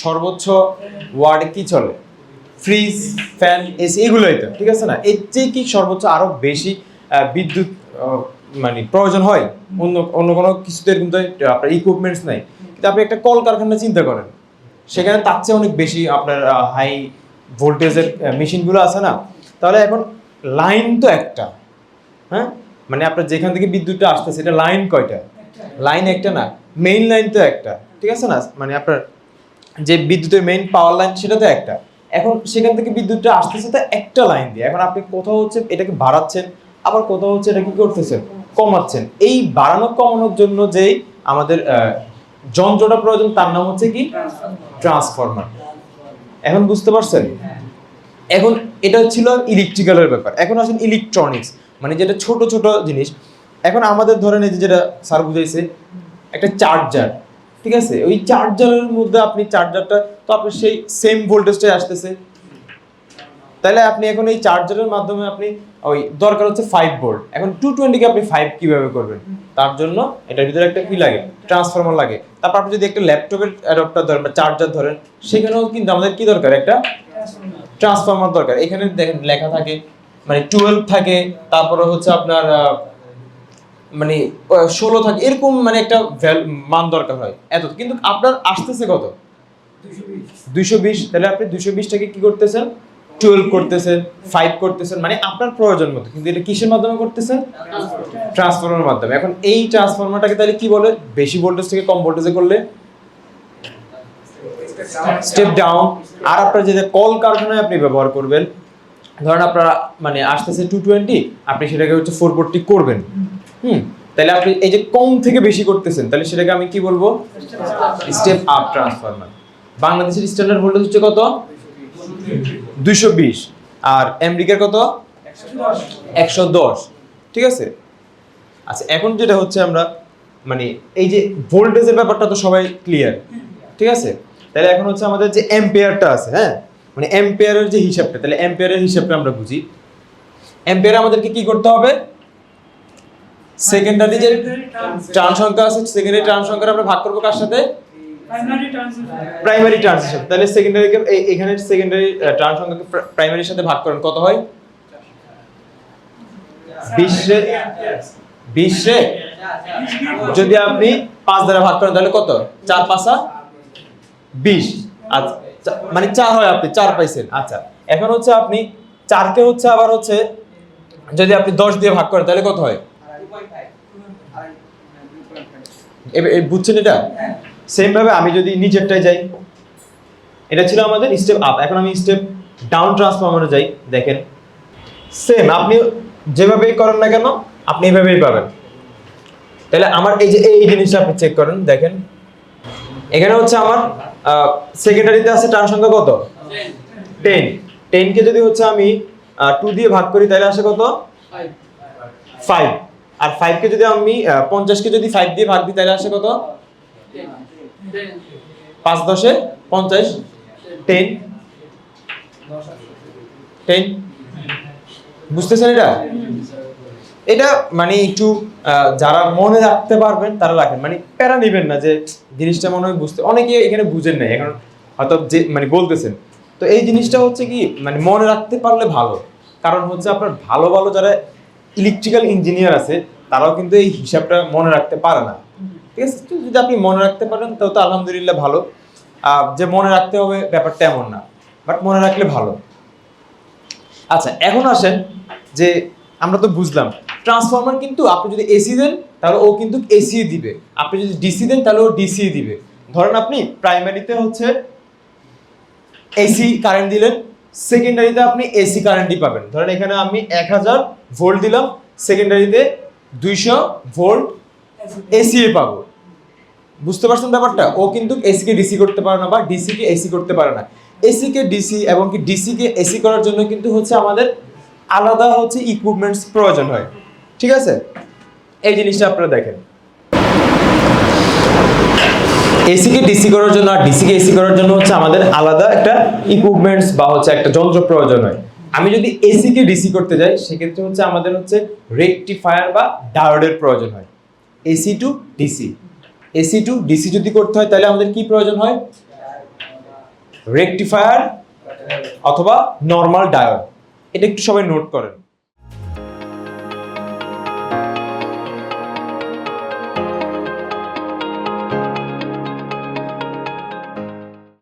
সর্বোচ্চ ওয়ার্ডে কি চলে? ফ্রিজ ফ্যান এসি এগুলোই তো ঠিক আছে না? এর চেয়ে কি সর্বোচ্চ আরও বেশি বিদ্যুৎ মানে প্রয়োজন হয়? অন্য অন্য কোনো কিছুতে কিন্তু আপনার ইকুইপমেন্টস নাই। কিন্তু আপনি একটা কলকারখানা চিন্তা করেন সেখানে তার চেয়ে অনেক বেশি আপনার হাই ভোল্টেজের মেশিনগুলো আছে না? তাহলে এখন লাইন তো একটা হ্যাঁ? মানে আপনার যেখান থেকে বিদ্যুৎটা আসতেছে এটা লাইন কয়টা? লাইন একটা না মেইন লাইন তো একটা ঠিক আছে না? মানে আপনার যে বিদ্যুতের মেইন পাওয়ার লাইন সেটা তো একটা। এখন সেখান থেকে বিদ্যুৎটা আসতেছে তো একটা লাইন দিয়ে। এখন আপনি কোথাও হচ্ছে এটাকে বাড়াচ্ছেন, আবার কোথাও হচ্ছে এটা কি করতেছেন? কমাচ্ছেন। এই বাড়ানো, কমানোর জন্য যেই আমাদের যন্ত্রটা প্রয়োজন, তার নাম হচ্ছে কি? ট্রান্সফরমার। এখন বুঝতে পারছেন? এখন এটা ছিল ইলেকট্রিক্যালের ব্যাপার। এখন আসেন ইলেকট্রনিক্স মানে যেটা ছোট ছোট জিনিস। এখন আমাদের ধরেন এই যেটা স্যার বুঝাইছে, একটা চার্জার ঠিক আছে? ওই চার্জারের মধ্যে আপনি চার্জারটা তো আপনার সেই সেম ভোল্টেজটাই আসতেছে। তাহলে আপনি এখন এই চার্জারের মাধ্যমে আপনি ওই দরকার হচ্ছে ফাইভ ভোল্ট এখন টু টোয়েন্টিকে আপনি ফাইভ কীভাবে করবেন? তার জন্য এটার ভিতরে একটা কি লাগে? ট্রান্সফর্মার লাগে। তারপর আপনি যদি একটা ল্যাপটপের অ্যাডাপ্টার ধরেন বা চার্জার ধরেন, সেখানেও কিন্তু আমাদের কি দরকার? একটা ট্রান্সফর্মার দরকার। এখানে দেখেন লেখা থাকে মানে টুয়েলভ থাকে, তারপরে হচ্ছে আপনার মানে ষোলো থাকে, এরকম মানে একটা মান দরকার হয়। এত, কিন্তু আপনার আসতেছে কত? দুইশো বিশ। তাহলে আপনি দুইশো বিশটাকে কি করতেছেন? টুয়েলভ করতেছেন ফাইভ করতেছেন মানে আপনার প্রয়োজন মতো। কিন্তু এটা কিসের মাধ্যমে করতেছেন? ট্রান্সফর্মার মাধ্যমে। এখন এই ট্রান্সফরমারটাকে তাহলে কি বলে? বেশি ভোল্টেজ থেকে কম ভোল্টেজে করলে? স্টেপ ডাউন আর আপনার যেটা কল কারখানায় আপনি ব্যবহার করবেন, ধরেন আপনার মানে আসতেছে টু টোয়েন্টি আপনি সেটাকে হচ্ছে ফোর করবেন। হুম, তাহলে আপনি এই যে কম থেকে বেশি করতেছেন, তাহলে সেটাকে আমি কি বলব? স্টেপ আপ ট্রান্সফরমার বাংলাদেশের স্ট্যান্ডার্ড ভোল্টেজ হচ্ছে কত? দুইশো বিশ। আর আমেরিকার কত? একশো দশ। ঠিক আছে? আচ্ছা এখন যেটা হচ্ছে আমরা মানে এই যে ভোল্টেজের ব্যাপারটা তো সবাই ক্লিয়ার ঠিক আছে? তাহলে এখন হচ্ছে আমাদের যে অ্যাম্পিয়ারটা আছে হ্যাঁ? মানে অ্যাম্পিয়ারের যে হিসাবটা, তাহলে অ্যাম্পিয়ারের হিসাবটা আমরা বুঝি। অ্যাম্পিয়ার আমাদেরকে কি করতে হবে? সেকেন্ডারি যে ট্রান সংখ্যা আছে সেকেন্ডারি ট্রান সংখ্যা আমরা ভাগ করব কার সাথে? প্রাইমারি প্রাইমারি ট্রান্সিশন তাহলে সেকেন্ডারিকে এখানে সেকেন্ডারি ট্রান সংখ্যাকে প্রাইমারির সাথে ভাগ করেন। কত হয়? বিশে বিশে? যদি আপনি পাঁচ দ্বারা ভাগ করেন তাহলে কত? চার পাঁচা? বিশ। আচ্ছা মানে চার হয় আপনি চার পাইছেন। আচ্ছা এখন হচ্ছে আপনি চারকে হচ্ছে আবার হচ্ছে যদি আপনি দশ দিয়ে ভাগ করেন তাহলে কত হয়? বুঝছেন এটা? সেম ভাবে আমি যদি নিচেরটায় যাই, এটা ছিল আমাদের স্টেপ আপ এখন আমি স্টেপ ডাউন ট্রান্সফরমারে যাই, দেখেন। সেম আপনি যেভাবেই করেন না কেন, আপনি এইভাবেই পাবেন। তাহলে আমার এই যে, এই জিনিসটা আপনি চেক করেন, দেখেন। এখানে হচ্ছে আমার সেকেন্ডারিতে আছে ট্রান সংখ্যা কত? টেন টেনকে যদি হচ্ছে আমি টু দিয়ে ভাগ করি, তাহলে আসে কত? ফাইভ আর ফাইভকে যদি আমি পঞ্চাশকে যদি ফাইভ দিয়ে ভাগ দিই, তাহলে আসে কত? পাঁচ দশে পঞ্চাশ টেন টেন বুঝতেছেন এটা? এটা মানে একটু যারা মনে রাখতে পারবেন, তারা রাখেন। মানে প্যারা নিবেন না যে জিনিসটা মনে হয় বুঝতে অনেকে এখানে বুঝেন নাই, এখন হয়তো যে মানে বলতেছেন। তো এই জিনিসটা হচ্ছে কি মানে মনে রাখতে পারলে ভালো। কারণ হচ্ছে আপনার ভালো ভালো যারা ইলেকট্রিক্যাল ইঞ্জিনিয়ার আছে, তারাও কিন্তু এই হিসাবটা মনে রাখতে পারে না। ঠিক আছে? যদি আপনি মনে রাখতে পারেন তাও তো আলহামদুলিল্লাহ ভালো। যে মনে রাখতে হবে, ব্যাপারটা এমন না। বাট মনে রাখলে ভালো। আচ্ছা এখন আসেন যে আমরা তো বুঝলাম ট্রান্সফরমার কিন্তু আপনি যদি এসি দেন, তাহলে ও কিন্তু এসি দিবে। আপনি যদি ডিসি দেন, তাহলে ও ডিসি দিবে। ধরেন আপনি প্রাইমারিতে হচ্ছে এসি কারেন্ট দিলেন সেকেন্ডারিতে আপনি এসি কারেন্টই পাবেন। ধরেন এখানে আমি এক হাজার ভোল্ট দিলাম সেকেন্ডারিতে দুইশো ভোল্ট এসি পাবো। বুঝতে পারছেন ব্যাপারটা? ও কিন্তু এসি কে ডিসি করতে পারে না বা ডিসি কে এসি করতে পারে না। এসি কে ডিসি এবং কি ডিসি কে এসি করার জন্য কিন্তু হচ্ছে আমাদের আলাদা হচ্ছে ইকুইপমেন্টস প্রয়োজন হয়। ঠিক আছে? এই জিনিসটা আপনারা দেখেন। এসি কে ডিসি করার জন্য আর ডিসিকে এসি করার জন্য হচ্ছে আমাদের আলাদা একটা ইকুইপমেন্টস বা হচ্ছে একটা যন্ত্র প্রয়োজন হয়। আমি যদি এসিকে ডিসি করতে যাই, সেক্ষেত্রে হচ্ছে আমাদের হচ্ছে রেকটিফায়ার বা ডায়োডের প্রয়োজন হয়। AC to DC AC to DC যদি করতে হয়, তাহলে আমাদের কি প্রয়োজন হয়? রেকটিফায়ার অথবা নর্মাল ডায়োড এটা একটু সবাই নোট করেন।